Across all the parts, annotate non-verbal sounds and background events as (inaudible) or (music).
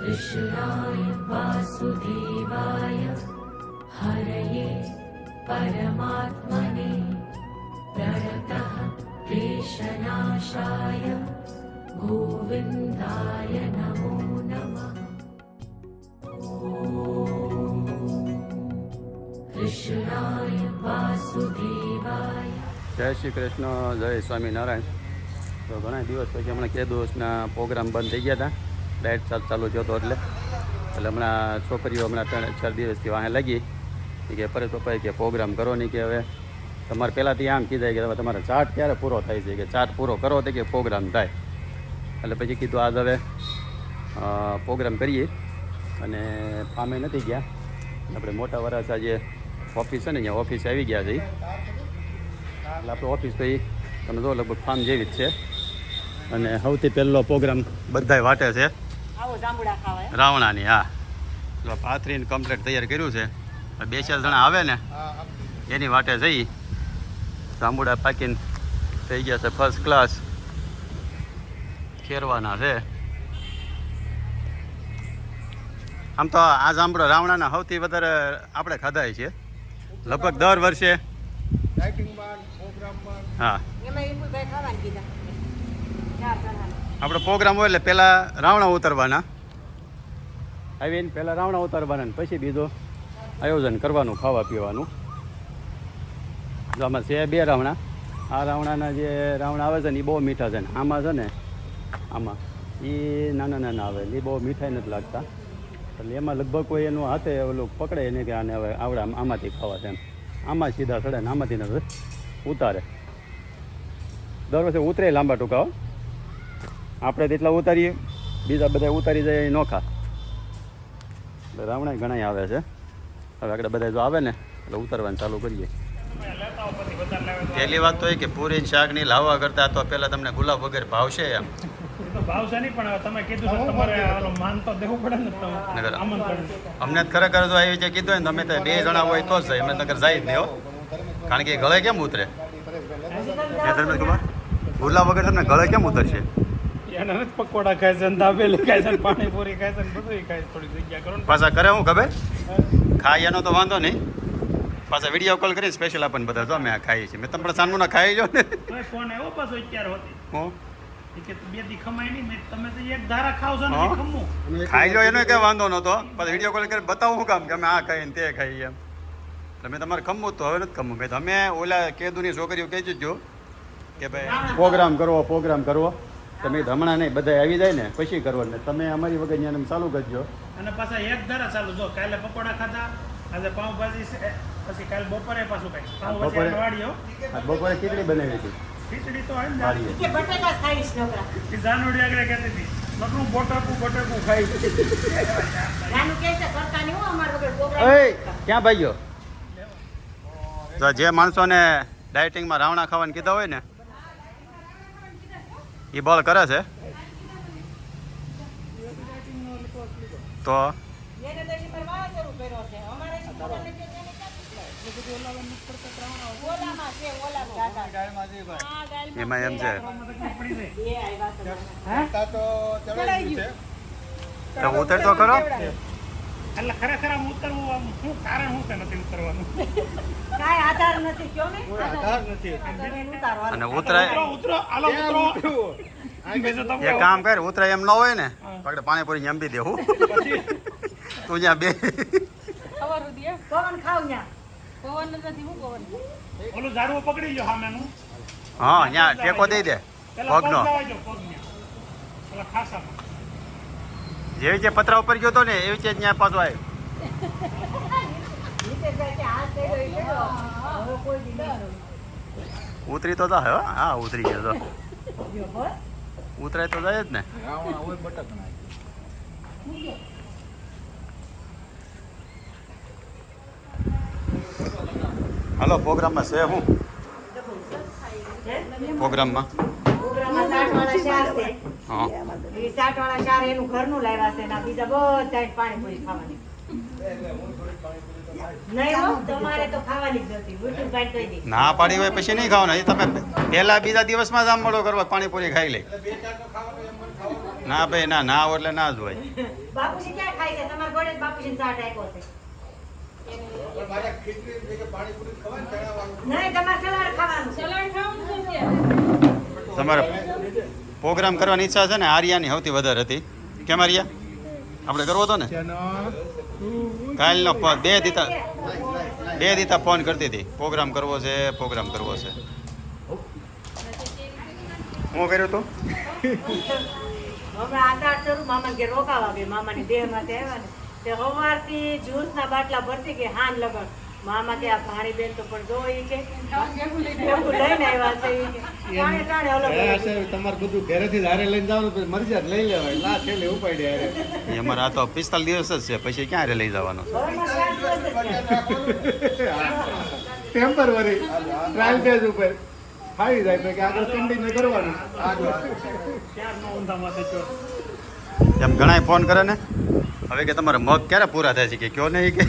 कृष्णाय वासुदेवाय हरये परमात्मने प्रणतः क्लेशनाशाय गोविन्दाय नमो नमः कृष्णाय वासुदेवाय જય શ્રી કૃષ્ણ જય સ્વામિનારાયણ તો ઘણા દિવસ પછી હમણાં કે દિવસના પ્રોગ્રામ બંધ થઈ ગયા હતા ડાયટ ચાલ ચાલુ થયો હતો એટલે. એટલે હમણાં છોકરીઓ હમણાં ત્રણ ચાર દિવસથી વાહે લાગી. કે પરેશ પપ્પાએ કે પ્રોગ્રામ કરો નહીં કે હવે તમારે પહેલાંથી આમ કીધા કે હવે તમારે ચાટ ક્યારે પૂરો થાય છે? કે ચાટ પૂરો કરો તો કે પ્રોગ્રામ થાય. એટલે પછી કીધું આજ હવે પ્રોગ્રામ કરીએ. અને ફામે નથી ગયા. આપણે મોટા વરાસા જે ઓફિસ છે ને અહીંયા ઓફિસે આવી ગયા છે એટલે આપણે ઓફિસ તો એ તમે જો લગભગ ફાર્મ જેવી જ છે. અને સૌથી પહેલો પ્રોગ્રામ બધાય વાટે છે. રાવણાની હા. જો પાથરીને કમ્પ્લીટ તૈયાર કર્યું છે. બે ચાર જણા આવે ને એની વાટે જઈ. જાંબુડા પાકીને થઈ ગયા છે ફર્સ્ટ ક્લાસ ખેરવાના છે. આમ તો આ જાંબુડા રાવણાના સૌથી વધારે આપણે ખાધા છે. લગભગ દર વર્ષે. હા. આપણો પ્રોગ્રામ હોય એટલે પહેલાં રાવણા ઉતરવાના. આવીને પહેલાં રાવણા ઉતારવાના ને પછી બીજો આયોજન કરવાનું, ખાવા પીવાનું. જો આમાં છે બે રાવણા. આ રાવણાના જે રાવણા આવે છે ને એ બહુ મીઠા છે ને આમાં છે ને આમાં એ નાના નાના આવે એ બહુ મીઠાઈ નથી લાગતા. એટલે એમાં લગભગ કોઈ એનું હાથે ઓલું પકડે એને કે આને હવે આવડે આમ- આમાંથી ખાવા છે એમ આમાં સીધા સડે ને આમાંથી નથી ઉતારે. દર વર્ષે ઉતરે લાંબા ટૂંકા. આપણે તેટલા ઉતારીએ બીજા બધા ઉતારી જાય એ નોખા એટલે રાવણા ઘણા આવે છે. હવે આગળ બધા જો આવે ને એટલે ઉતારવાનું ચાલુ કરીએ. પહેલી વાત તો એ કે પૂરી શાકની લાવવા કરતાં તો પહેલાં તમને ગુલાબ વગર ભાવશે એમ. એ તો ભાવશે નહીં પણ હવે તમે કીધું છે તમારે આનો માન તો દેવું પડે ને તમે નગર. અમને જ ખરેખર જો આવી રીતે કીધું હોય ને તમે તો બે જણા હોય તો જ અમે નગર જાય જ નહીં કારણ કે એ ગળે કેમ ઉતરે? ગુલાબ વગર તમને ગળે કેમ ઉતરશે? એના પકોડા ખાય છે દાબેલી ખાય છે પાણીપુરી ખાય છે બધું ખાય છે થોડી જગ્યા કરો પાછા કરે હું ખબર? ખાઈ એનો તો વાંધો નહીં. પાછા વીડિયો કોલ કરીને સ્પેશિયલ આપણને બધા જો અમે આ ખાઈએ છીએ. મેં તમને સાનમુના ખાઈ જો ને. ફોન આવ્યો પાછો અત્યારે હોતી. હું? એ કે બે દી ખમાય નહીં મેં તમે તો એક ધારા ખાવ છો ને હા. એ ખમું. ખાઈ લો એનો કઈ વાંધો નહોતો. પછી વીડિયો કોલ કરીને બતાવું શું કામ કે અમે આ ખાઈએ તે ખાઈએ એમ. એટલે મેં તમારે ખમવું તો હવે નથી ખમવું મેં તમે ઓલા કેદુની છોકરીઓ કહી દીધું કે ભાઈ પ્રોગ્રામ કરવો પ્રોગ્રામ કરવો તમે હમણાં નહીં બધા આવી જાય ને પછી કરવાનું. તમે અમારી વગર ત્યાં ચાલુ કરજો. અને પાછા એક ધારા ચાલુ જો કાલે પકોડા ખાધા આજે પાઉંભાજી પછી કાલે બપોરે પાછું કઈ પાઉંભાજી બપોરે? આ બપોરે ખીચડી બનાવી હતી. ખીચડી તો બટેટા ખાઈશ નવરા જાનુડી આગળ કહેતી હતી નકરું બોટાકું બોટાકું ખાઈ. જાનુ કહે છે કરતા નહીં હો અમારા વગર program એ. ક્યાં ભાઈઓ? તો જે માણસોને ડાયટિંગમાં રાવણા ખાવાનું કીધા હોય ને એ બોલ કરે છે? તો? એમાં એમ છે. બે આવ્યા તમારા. તા તો ચડાઈ છે. તો ઉતર તો ખરો એટલે ખરેખર આમ ઉતરવું આમ શું કારણ શું છે નથી ઉતરવાનું? કાંઈ આધાર નથી કયો ને? કોઈ આધાર નથી. અને ઉતરાય ઉતરો આલો ઉતરો. તમે એક કામ કર ઉતરાય એમ ન હોય ને આપણે પાણીપુરી જંબી દેવું. તું ત્યાં બે પવન ખાવ ન્યા. ઓલું ઝાડવું પકડી ગયો સામેનું. હા ત્યાં ટેકો દઈ દે પગ પગનો. પેલા ખાસામાં. જેવી જે પતરા ઉપર ગયો હતો ને, એવી છે ત્યાં પાછો આવ્યો. ઉતરી તો જાય, હો. ઉતરી ગયો તો. ઉતરાય તો જાય જ ને. હાલો, પ્રોગ્રામમાં છે હું? પ્રોગ્રામમાં? પ્રોગ્રામમાં હા. એ ચાર એનું ઘરનું લાવ્યા છે ને બીજા બધા પાણીપુરી ખાવાની. નહીં હો તમારે તો ખાવાની જ નથી. યુટ્યુબ કહી દી. ના પાડી હોય પછી નહીં ખાવાના. એ તમે પહેલા બીજા દિવસમાં જ આમ મળો કરવા પાણીપુરી ખાઈ લે એટલે બે ચાર તો ખાવાનું એમ પણ ખાવાનું ના ભાઈ ના ના આવો એટલે ના જ હોય. (laughs) બાપુજી ક્યાં ખાય છે? ચાટ આપ્યો છે. તમારે પ્રોગ્રામ કરવાની ઈચ્છા છે ને, આર્યાની સૌથી વધારે હતી. કેમ આર્યા? આપણે કરવો હતો ને? કાલનો બે દીતા બે દીતા ફોન કરતી હતી. પ્રોગ્રામ કરવો છે, પ્રોગ્રામ કરવો છે. હું કર્યું ઘેર રોકાવા ગઈ. મામાની આવ્યા તે સવારથી જ્યુસના બાટલા ભરતી કે હાન લગન. મામા કે આ ભાણી બેન તો પણ જોઈ કે. લઈને આવ્યા. છે તમારે બધું ઘરેથી જ હારે લઈને જવાનું મરજી લઈ લેવાય. ના છેલ્લે ઉપાડી હારે. એ અમારે આ તો પિસ્તાલીસ દિવસ જ છે પછી ક્યાં હારે લઈ જવાનો. ટેમ્પરરી ટ્રાયલ બેઝ ઉપર. ફાવી જાય તો કે આગળ કન્ટિન્યુ કરવાનું. એમ ઘણાય ફોન કરે ને? હવે કે તમારા મગ ક્યારે પૂરા થાય છે કે કયો નહીં કે?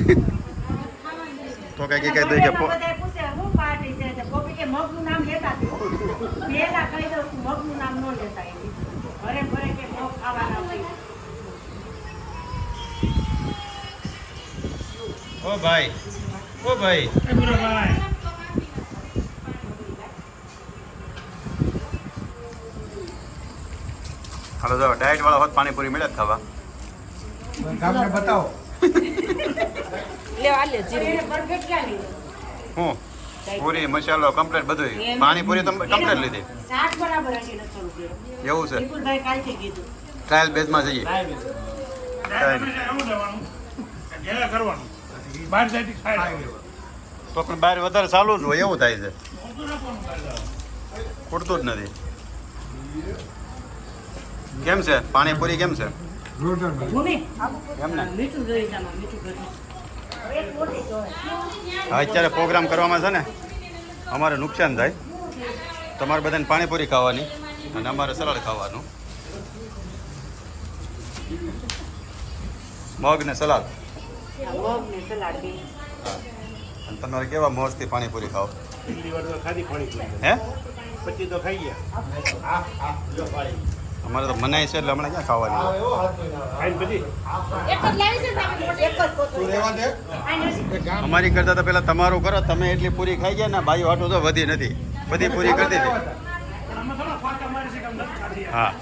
તો કઈ કઈ દે કે પૂછે, "હું પાર્ટી છે?" તો કોપી કે, "મગનું નામ લેતા તો નહીં." પહેલા કહી દઉં છું, મગનું નામ ન લેતા એ ભરે ભરે કે મગ ખાવાના છે. ઓ ભાઈ ઓ ભાઈ એ ભાઈ હાલો જો ડાયટ વાળા હોત પાણીપુરી મળે ખાવા ગામને બતાવો એને લે હું? પૂરી મસાલો કમ્પ્લીટ બધું પાણીપુરી તમે કમ્પ્લીટ લીધી. શાક બરાબર હશે એવું છે. વિપુલભાઈ કાલથી કીધું. ટ્રાયલ બેઝમાં જઈએ. તો પણ બહાર વધારે ચાલુ જ હોય એવું થાય છે. ખૂટતું જ નથી. કેમ છે? પાણીપુરી કેમ છે? કેમ ને? મીઠું જોઈ જામાં મીઠું હા, અત્યારે પ્રોગ્રામ કરવામાં છે ને અમારે નુકસાન થાય. તમારે બધાને પાણીપુરી ખાવાની અને અમારે સલાડ ખાવાનું. મગ ને સલાડ. અને તમારે કેવા મોજથી પાણીપુરી ખાઓ? હે? પછી તો ખાઈ ગયા. અમારે તો મનાય છે એટલે હમણાં ક્યાં ખાવાની? ખાઈને પછી? એક જ લાવી છે ને તમે મોટી? એક જ કોથળી. રહેવા દે. આ નથી. અમારી કરતાં તો પેલા તમારું કરો તમે એટલી પૂરી ખાઈ ગયા ને બાજુ હાટું તો વધી નથી. બધી પૂરી કરી દીધી. હા.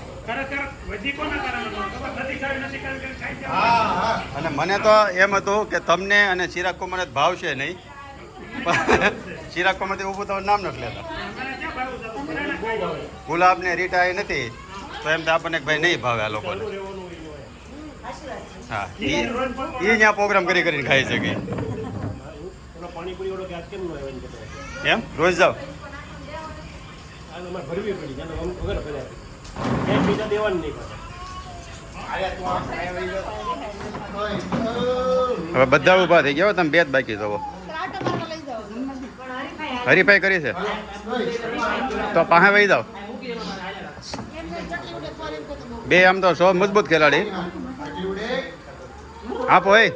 અને મને તો એમ હતું કે તમને અને ચિરાગ કુમાર જ ભાવશે નહીં. પણ ચિરાગ કુમારથી ઊભું તો નામ નથી લેતા. ગુલાબને રીટા એ નથી. તો એમ તો આપણને ભાઈ નહીં ભાવે આ લોકોને. હા એ ત્યાં પ્રોગ્રામ કરી કરીને ખાઈ શકે. એમ? રોજ નહીં હવે બધા ઊભા થઈ ગયા તમે બે જ બાકી જવો હરીફાઈ કરી છે? તો પાસે વહી જાઓ. બે આમ તો સો મજબૂત ખેલાડી. આપો એ.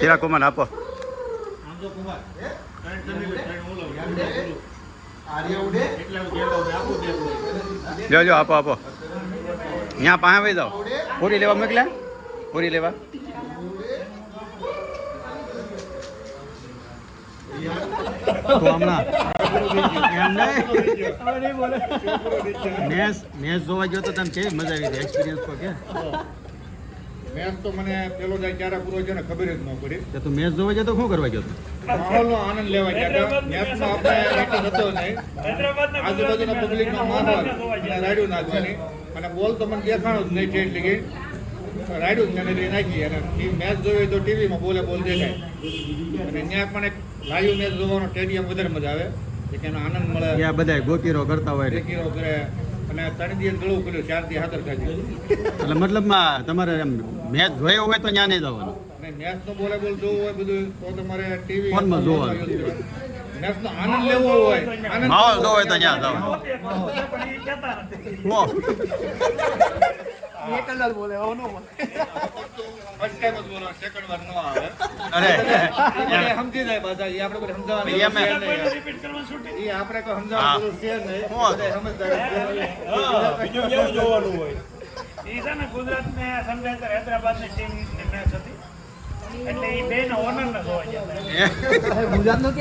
હીરા કુમાર, આપો. જો આપો આપો. અહીંયા પાસે વહી જાઓ. પૂરી લેવા મોકલ્યા? પૂરી લેવા? તો હમણાં મેચ મેચ જોવા ગયો તો તમે કેવી મજા આવી હતી એક્સપિરિયન્સ તો કે? મેચ તો મને પેલો જાય ક્યારે પૂરો છે ને ખબર જ ન પડી. તો મેચ જોવા જતો શું કરવા ગયો માહોલનો આનંદ લેવા ગયા મેચમાં આપણે રાખ્યો હતો નહીં આજુબાજુના પબ્લિકનો માહોલ અને રાયડું નાખવાની. અને બોલ તો મને દેખાણો જ નહીં છે એટલે કે જ મેં નાખી. અને મેચ જોઈ તો ટીવીમાં બોલે બોલ દેખાય. અને ત્યાં પણ એક લાઈવ મેચ જોવાનો સ્ટેડિયમ વધારે મજા આવે. કે એનો આનંદ મળે. ત્યાં બધા ગોતીરો કરતા હોય ટેકીરો કરે. અને ત્રણ દિવસ ગળું કર્યું ચાર દિવસ હાથર ખાધી એટલે મતલબમાં તમારે એમ મેચ જોયો હોય તો ત્યાં નહીં જવાનું. અને મેચ નો બોલે બોલ જોવું હોય બધું તો તમારે ટીવી ફોનમાં જોવાનું. મેચ નો આનંદ લેવો હોય. આનંદ માહોલ હોય તો ત્યાં જવાનું. એ કહેતા નથી હો. ફર્સ્ટ ટાઈમ જ બોલવાનું સેકન્ડ વાર ન આવે. અરે. સમજી જાય પાછા આપણે કોઈ સમજાવવાનું એમ એ- જરૂર છે નહીં. રિપીટ કરવાનું છૂટી. એ આપણે કોઈ સમજાવવાનું જરૂર છે નહીં. સમજદાર બીજું કેવું જોવાનું હોય? એ છે ને ગુજરાત ને સનરાઈઝર હૈદરાબાદની ટીમ મેચ હતી. એટલે એ બે ના ઓનર ને જોવા ગયા છે ગુજરાત આપણે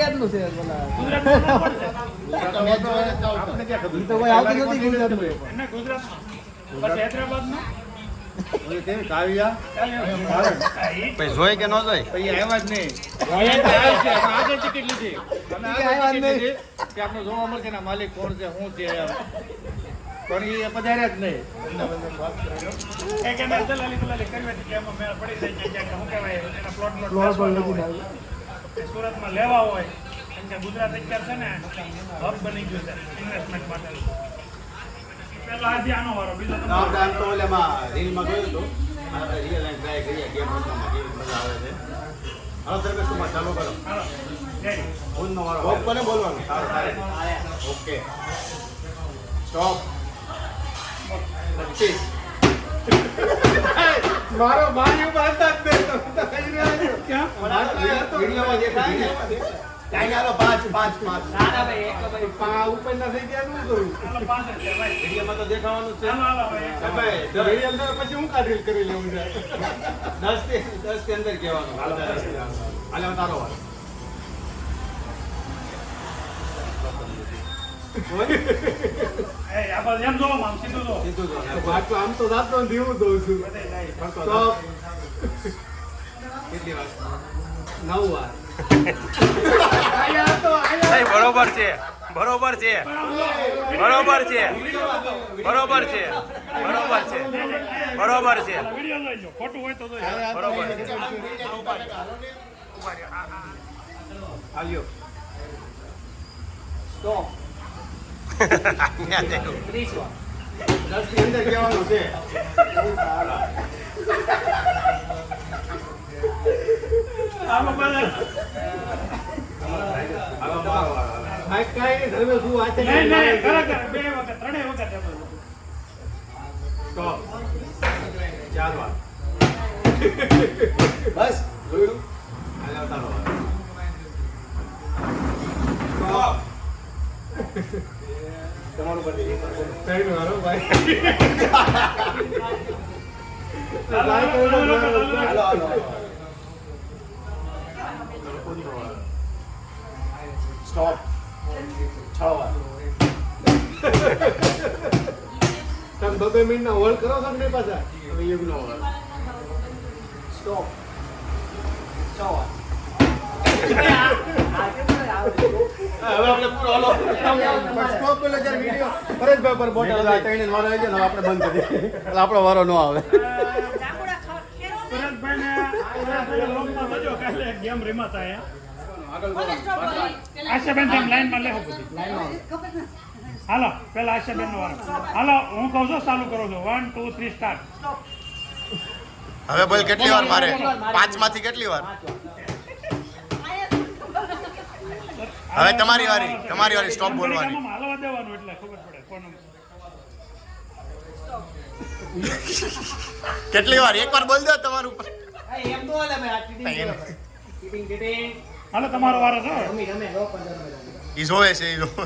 ક્યાં તો આવતું નથી ગુજરાત જોઈ કે ન જોઈ? આવ્યા જ નહીં. આપણે જોવા મળશે ને માલિક કોણ છે શું છે પણ એ પધાર્યા જ નહીં. સુરતમાં લેવા હોય કે ગુજરાત અત્યારે છે ને હબ બની ગયું છે ઇન્વેસ્ટમેન્ટ માટે. પેલા આજે આનો વારો બીજો આપણે આમ તો ઓલામાં રીલમાં જોયું હતું. આપણે રિયલ લાઈફ ટ્રાય કરીએ ગેમ રમવામાં કેવી મજા આવે છે. હાલો તરફ શું ચાલુ કરો હાલો વારો ઓફ કોને બોલવાનું. સારું સારું. ઓકે. સ્ટોપ (laughs) મારો ભાઈ હતા તો તો રહ્યો છું. વિડીયોમાં દેખાય ને કાંઈ હાલો પાંચ પાંચ પાંચ. પા ઉપર ના થઈ ગયા નું જોયું હાલો પાછળ છે ભાઈ. વિડીયોમાં તો દેખાવાનું છે. હાલો હાલો ભાઈ. ભાઈ તો અંદર પછી હું કાઢી કરી લેવું છે? દસથી દસથી અંદર કહેવાનું. હાલો હાલે હવે તારો વારો. એ આ બાજુ એમ જોવો આમ સીધું જો સીધું જો બાટલો આમ તો જાતો ને દઉં છું. ફરતો તો જાઓ. કેટલી વાર? નવ વાર? નહીં, બરોબર છે. બરોબર છે. બરોબર છે. બરોબર છે. બરોબર છે. બરોબર છે. ખોટું હોય બસ જોયું? તમારું બધી ત્રણ વાર ભાઈ. હાલો, હાલો, હાલો, સ્ટોપ છ વાર તમે બબે મિનિટ ના હોલ્ડ કરો છો કે પાછા? હવે યુગનો વાર સ્ટોપ. છ વાર હવે આપણે પૂરો હાલો. સ્ટોપ પેલો જ્યારે વીડિયો. પરેશભાઈ પર બોટલ બોટલ ત્રણ વારો આવી જાય આપણે બંધ કરી દઈએ. એટલે આપણો વારો ન આવે. ગેમ રમાતા આશાબેન તમે લાઈનમાં લેવો બધી. હાલો પેલા આશાબેન નો વારો. હાલો હું કહું છું ચાલુ કરો છો. વન ટુ થ્રી સ્ટાર્ટ હવે બોલ કેટલી વાર મારે? પાંચમાંથી કેટલી વાર? હવે તમારી વારી તમારી વારી સ્ટોપ બોલવાની. હાલવા દેવાનું એટલે ખબર પડે કોનું કેટલી વાર? એક વાર બોલ દો તમારું એમ તો હાલે ભાઈ આ ચીટિંગ કરો. હાલો તમારો વારો છે. રમી, રમે, લો પંદર રમે. ઈ જોવે છે ઈ જોવે.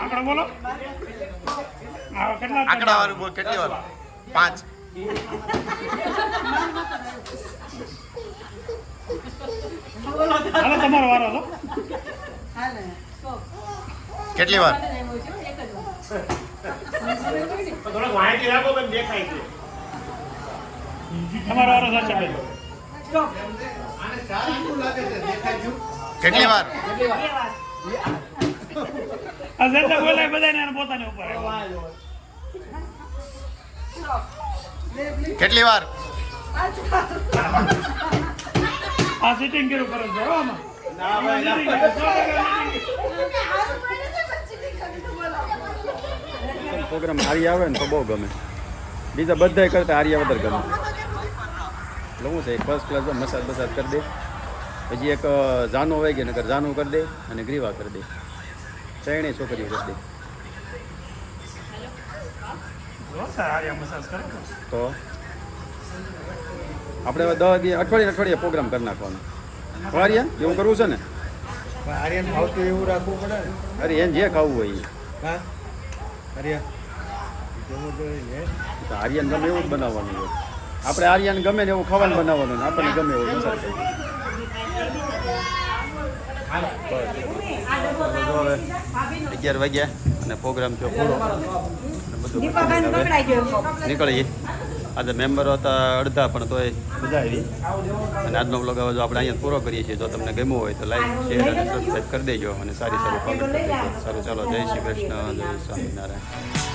આંકડો બોલો. આ કેટલા આંકડા વાળું બોલ કેટલી વાર? પાંચ. હાલો તમારો વારો છો. કેટલી વાર? તમારો વારો છે આશાબેન કેટલી વાર? આ જેટલે બોલાય બધાને ઉપર કેટલી વાર? આ સિટિંગ કર્યું ટકા sitting. પ્રોગ્રામ હારી આવે ને તો બહુ ગમે. બીજા બધાય કરતા હારી વધારે ગમે. એટલે શું છે એક ફર્સ્ટ ક્લાસ મસાજ બસાજ કરી દે. પછી એક જાનો કે નકર જાનું કરી દે અને ગ્રીવા કરી દે. ત્રણેય છોકરીઓ કરી દે. તો આપણે હવે દસ દી અઠવાડિયે અઠવાડિયે પ્રોગ્રામ કરી નાખવાનો. આર્યા એવું કરવું છે ને? આર્યન ભાવતું એવું રાખવું પડે ને? અરે એને જે ખાવું હોય એ. હા? આર્યન ગમે એવું જ બનાવવાનું હોય. આપણે આર્યાને ગમે ને એવું ખાવાનું બનાવવાનું ને આપણને ગમે એવું પસંદ અગિયાર વાગ્યા અને પ્રોગ્રામ થયો પૂરો. નીકળીએ. આજે મેમ્બરો હતા અડધા પણ તોય બધા આવી. અને આજનો બ્લોગ હવે જો આપણે અહીંયા પૂરો કરીએ છીએ જો તમને ગમ્યું હોય તો લાઈક શેર અને સબસ્ક્રાઈબ કરી દેજો. અને સારી સારી કોમેન્ટ કરી દેજો સારું ચાલો. જય શ્રી કૃષ્ણ. જય સ્વામિનારાયણ.